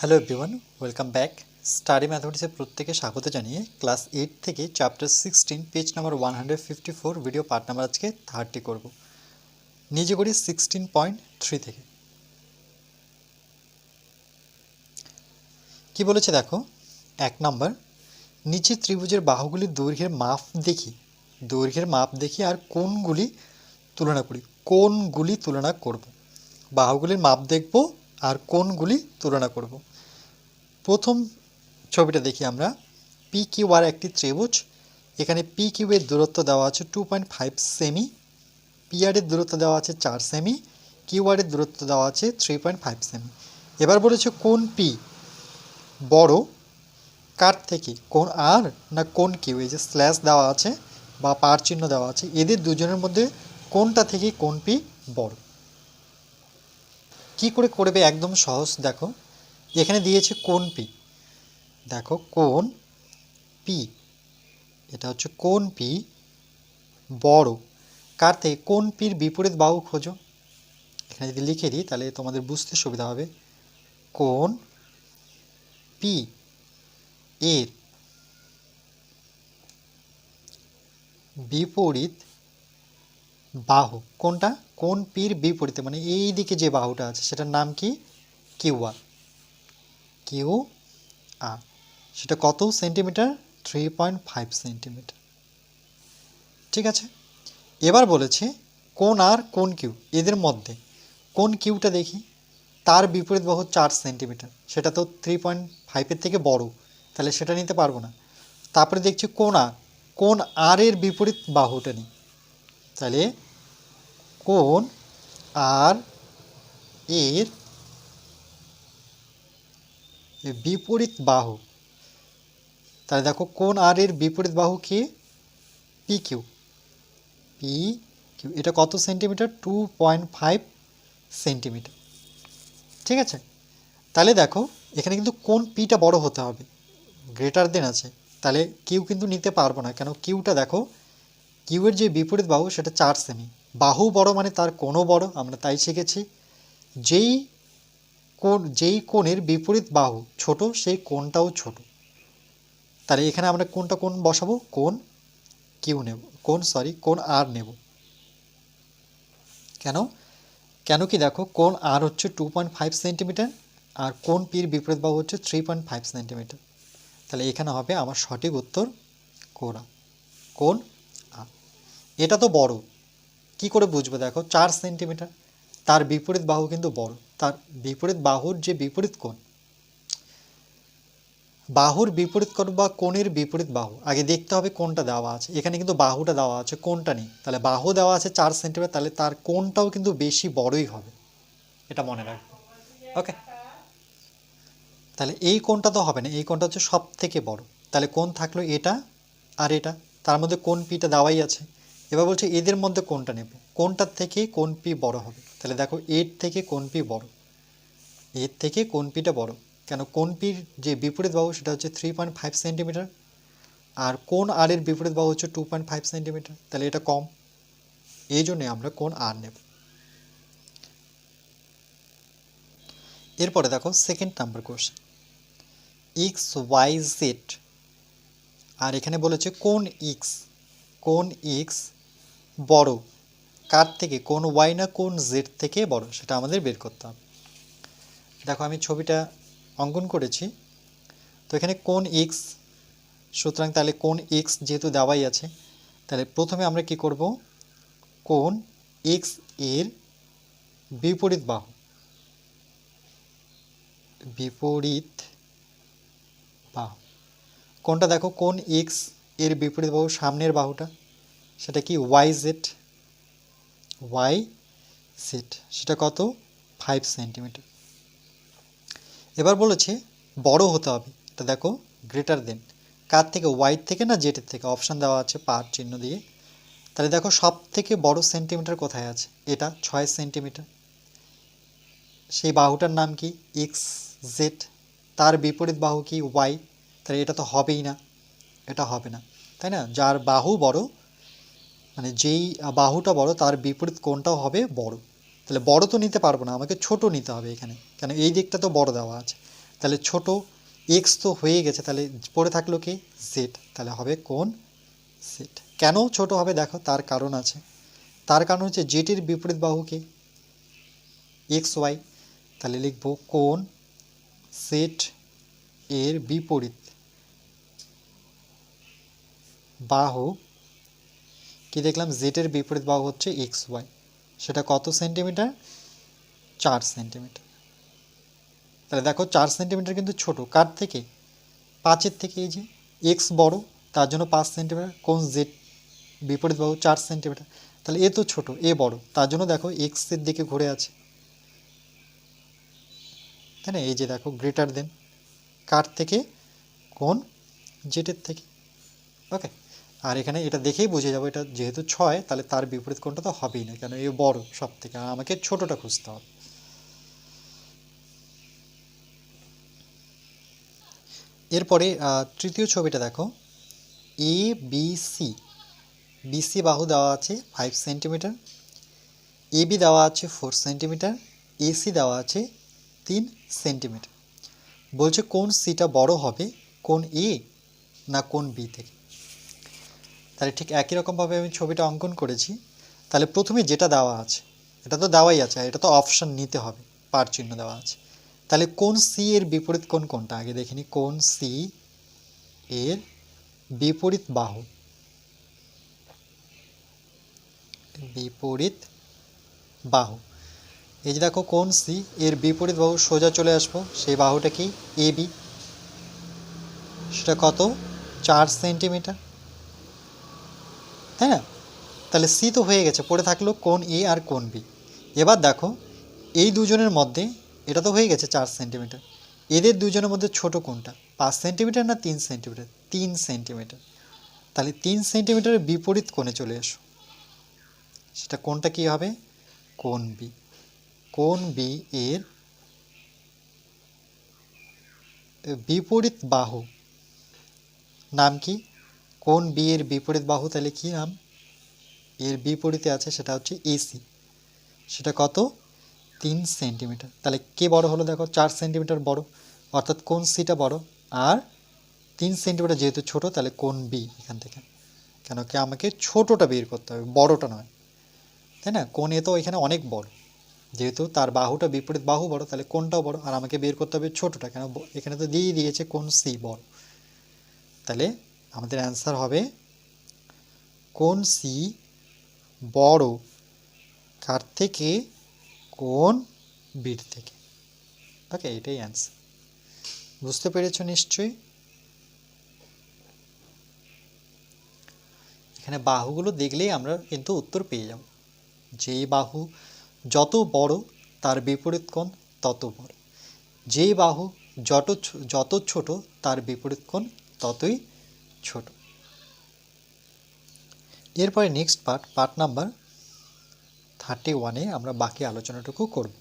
Hello everyone welcome back study ম্যাথমেটিক্সের প্রত্যেকে স্বাগত জানিয়ে ক্লাস এইট থেকে chapter sixteen page number one hundred fifty four video part number আজকে thirty করব। নিজে করি সিক্সটিন পয়েন্ট থ্রি থেকে। কি বলেছে দেখো? এক নাম্বার নিচে ত্রিভুজের বাহুগুলির দৈর্ঘ্যের মাপ দেখি। দৈর্ঘ্যের মাপ দেখি আর কোনগুলি তুলনা করি। কোনগুলি তুলনা করব। বাহুগুলির মাপ দেখব আর কোনগুলি তুলনা করব। প্রথম ছবিটা দেখি আমরা। পি কিউ আর একটি ত্রিভুজ। এখানে পি কিউ এর দূরত্ব দেওয়া আছে two point five cm P R এর দূরত্ব দেওয়া আছে চার সেমি কিউ আর এর দূরত্ব দেওয়া আছে থ্রি পয়েন্ট ফাইভ সেমি এবার বলেছে কোন পি বড়, কার থেকে, কোন আর না কোন কিউ এই যে স্ল্যাশ দেওয়া আছে বা পার চিহ্ন দেওয়া আছে, এদের দুজনের মধ্যে কোনটা থেকে কোন পি বড়? কি করে করবে একদম সহজ দেখো। এখানে দিয়েছে কোন পি? দেখো, কোন পি? এটা হচ্ছে কোন পি? বড়। কার থেকে? কোন পির বিপরীত বাহু খোঁজো? এখানে যদি লিখে দিই, তাহলে তোমাদের বুঝতে সুবিধা হবে। কোন পি? এর বিপরীত বাহু। কোনটা? কোন পির বিপরীতে? মানে এই দিকে যে বাহুটা আছে, সেটার নাম কি? Q R. Q R. সেটা কত centimetre? Three point five centimetre. ঠিক আছে? এবার বলেছে কোন আর কোন কিউ? এদের মধ্যে কোন কিউটা দেখি? তার বিপরীত বাহু চার সেন্টিমিটার। সেটা তো থ্রি পয়েন্ট ফাইভের থেকে বড়। তাহলে সেটা নিতে পারব না। তারপরে দেখছি কোন আর। কোন আর এর বিপরীত বাহুটা নিই। তাহলে কোন আর এর বিপরীত বাহু। তাহলে দেখো, কোন আর এর বিপরীত বাহু কি? পি কিউ পি কিউ এটা কত centimetre two point five centimetre ঠিক আছে? তাহলে দেখো, এখানে কিন্তু কোন পিটা বড় হতে হবে? গ্রেটার দেন আছে। তাহলে কিউ কিন্তু নিতে পারব না। কেন? কিউটা দেখো কিউয়ের যে বিপরীত বাহু, সেটা চার সেমি বাহু বড় মানে তার কোণও বড়, আমরা তাই শিখেছি। যেই কোণ, যেই কোণের বিপরীত বাহু ছোট, সেই কোণটাও ছোট। তাহলে এখানে আমরা কোনটা কোন বসাবো? কোন কিউ নেব কোন সরি কোন আর নেব। কেন? কেন কি দেখো কোন আর হচ্ছে two point five centimetre R কোন পির বিপরীত বাহু হচ্ছে থ্রি পয়েন্ট ফাইভ সেন্টিমিটার তাহলে এখানে হবে আমার সঠিক উত্তর কোরা কোন আর। এটা তো বড়, কি করে বুঝব দেখো? চার সেন্টিমিটার তার বিপরীত বাহু কিন্তু বড়। তার বিপরীত বাহুর যে বিপরীত কোণ, বাহুর বিপরীত কোণ বা কোণের বিপরীত বাহু, আগে দেখতে হবে কোনটা দেওয়া আছে, এখানে কিন্তু বাহুটা দেওয়া আছে কোনটা নেই, তাহলে বাহু দেওয়া আছে চার সেন্টিমিটার, তাহলে তার কোণটাও কিন্তু বেশি বড়ই হবে, এটা মনে রাখবে ওকে তাহলে এই কোণটা তো হবে না, এই কোণটা হচ্ছে সব থেকে বড়, তাহলে কোন থাকল এটা আর এটা, তার মধ্যে কোন পিটা দেওয়াই আছে এবার বলছে এদের মধ্যে কোনটা নেব? কোনটার থেকে কোন পি বড় হবে? তাহলে দেখো এর থেকে কোন পি বড়? এর থেকে কোন পিটা বড়? কেন কোন পির যে বিপরীত বাহু সেটা হচ্ছে থ্রি পয়েন্ট ফাইভ সেন্টিমিটার আর কোন আর এর বিপরীত বাহু হচ্ছে টু পয়েন্ট ফাইভ সেন্টিমিটার তাহলে এটা কম। এই জন্যে আমরা কোন আর নেব? এরপরে দেখো second number question X Y Z আর এখানে বলেছে কোন এক্স কোন এক্স বড়। কার থেকে? কোন ওয়াই না কোন জেড থেকে বড়? সেটা আমাদের বের করতে হবে। দেখো, আমি ছবিটা অঙ্কন করেছি। তো এখানে কোন এক্স সুতরাং তাহলে কোন এক্স যেহেতু দেওয়াই আছে, তাহলে প্রথমে আমরা কি করব? কোন এক্সের বিপরীত বাহু। বিপরীত বাহু। কোনটা দেখো? কোন এক্সের বিপরীত বাহু সামনের বাহুটা। সেটা কি ওয়াই জেড ওয়াই জেড সেটা কত? ফাইভ সেন্টিমিটার এবার বলেছে বড় হতে হবে। এটা দেখো গ্রেটার দেন কার থেকে? ওয়াইট থেকে না জেটের থেকে? অপশান দেওয়া আছে পার চিহ্ন দিয়ে। তাহলে দেখো সব থেকে বড় সেন্টিমিটার কোথায় আছে? এটা ছয় সেন্টিমিটার সেই বাহুটার নাম কি? এক্স জেড তার বিপরীত বাহু কি? ওয়াই তাহলে এটা তো হবেই না। এটা হবে না। তাই না? যার বাহু বড় মানে যেই বাহুটা বড়, তার বিপরীত কোণটাও হবে বড়। তাহলে বড় তো নিতে পারব না, আমাকে ছোট নিতে হবে এখানে। কেন এই দিকটা তো বড় দেওয়া আছে। তাহলে ছোট এক্স তো হয়ে গেছে, তাহলে পড়ে থাকল কি? জেড তাহলে হবে কোন জেড কেন ছোট হবে দেখো, তার কারণ আছে। তার কারণ হচ্ছে জেটির বিপরীত বাহুকে এক্স ওয়াই তাহলে লিখব কোন সেট এর বিপরীত বাহু কি দেখলাম? জেটের বিপরীত বাহু হচ্ছে এক্স ওয়াই সেটা কত সেন্টিমিটার চার সেন্টিমিটার তাহলে দেখো, চার সেন্টিমিটার কিন্তু ছোট। কার থেকে? পাঁচের থেকে। এই যে এক্স বড়, তার জন্য পাঁচ সেন্টিমিটার কোন জেড বিপরীত বাহু চার সেন্টিমিটার তাহলে এ তো ছোট, এ বড়। তার জন্য দেখো এক্সের দিকে ঘুরে আছে। তাই না? এই যে দেখো গ্রেটার দেন কার থেকে? কোন জেটের থেকে। ওকে আর এখানে এটা দেখেই বুঝে যাব, এটা যেহেতু ছয়, তাহলে তার বিপরীত কোণটা তো হবেই না, কেন এ বড় সব থেকে আমাকে ছোটটা খুঁজতে হবে। এরপরে তৃতীয় ছবিটা দেখো এ বি সি বিসি বাহু দেওয়া আছে ফাইভ সেন্টিমিটার এবি দেওয়া আছে ফোর সেন্টিমিটার এসি দেওয়া আছে তিন সেন্টিমিটার বলছে কোন সিটা বড় হবে, কোন এ না কোন বি থেকে? তাহলে ঠিক একই রকমভাবে আমি ছবিটা অঙ্কন করেছি। তাহলে প্রথমে যেটা দেওয়া আছে, এটা তো দেওয়াই আছে এটা তো অপশান নিতে হবে, পার চিহ্ন দেওয়া আছে। তাহলে কোন সি এর বিপরীত কোন কোনটা? আগে দেখিনি কোন সি এর বিপরীত বাহু? বিপরীত বাহু। এই যে দেখো, কোন সি এর বিপরীত বাহু সোজা চলে আসব, সেই বাহুটা কি? এ বি সেটা কত? চার সেন্টিমিটার। তাই না? তাহলে সি তো হয়ে গেছে, পড়ে থাকল কোন এ আর কোন বি। এবার দেখো, এই দুজনের মধ্যে, এটা তো হয়ে গেছে চার সেন্টিমিটার, এদের দুজনের মধ্যে ছোট কোনটা? পাঁচ সেন্টিমিটার না তিন সেন্টিমিটার? তিন সেন্টিমিটার। তাহলে তিন সেন্টিমিটারের বিপরীত কোণে চলে এসো। সেটা কোনটা কি হবে? কোন বি। কোন বি এর বিপরীত বাহু। নাম কি? কোন বি এর বিপরীত বাহু, তাহলে কি নাম এর বিপরীতে আছে সেটা হচ্ছে এসি সেটা কত? তিন সেন্টিমিটার। তাহলে কে বড় হলো দেখো? চার সেন্টিমিটার বড়। অর্থাৎ কোন সিটা বড়? আর তিন সেন্টিমিটার যেহেতু ছোট, তাহলে কোন বি এখান থেকে? কেন কি আমাকে ছোটটা বের করতে হবে, বড়টা নয়। তাই না? কোন এ তো এখানে অনেক বড়। যেহেতু তার বাহুটা বিপরীত বাহু বড়, তাহলে কোনটাও বড়? আর আমাকে বের করতে হবে ছোটটা। কেন? এখানে তো দিয়েই দিয়েছে কোন সি বড়। তাহলে আমাদের অ্যান্সার হবে কোন সি বড়? কার থেকে? কোন বির থেকে? ওকে এটাই অ্যান্সার বুঝতে পেরেছ নিশ্চয়ই? এখানে বাহুগুলো দেখলেই আমরা কিন্তু উত্তর পেয়ে যাব। যেই বাহু যত বড়, তার বিপরীত কোণ তত বড়। যেই বাহু যত যত ছোট, তার বিপরীত কোণ ততই ছোট। এরপরে next part part number thirty ওয়ানে আমরা বাকি আলোচনাটুকু করব।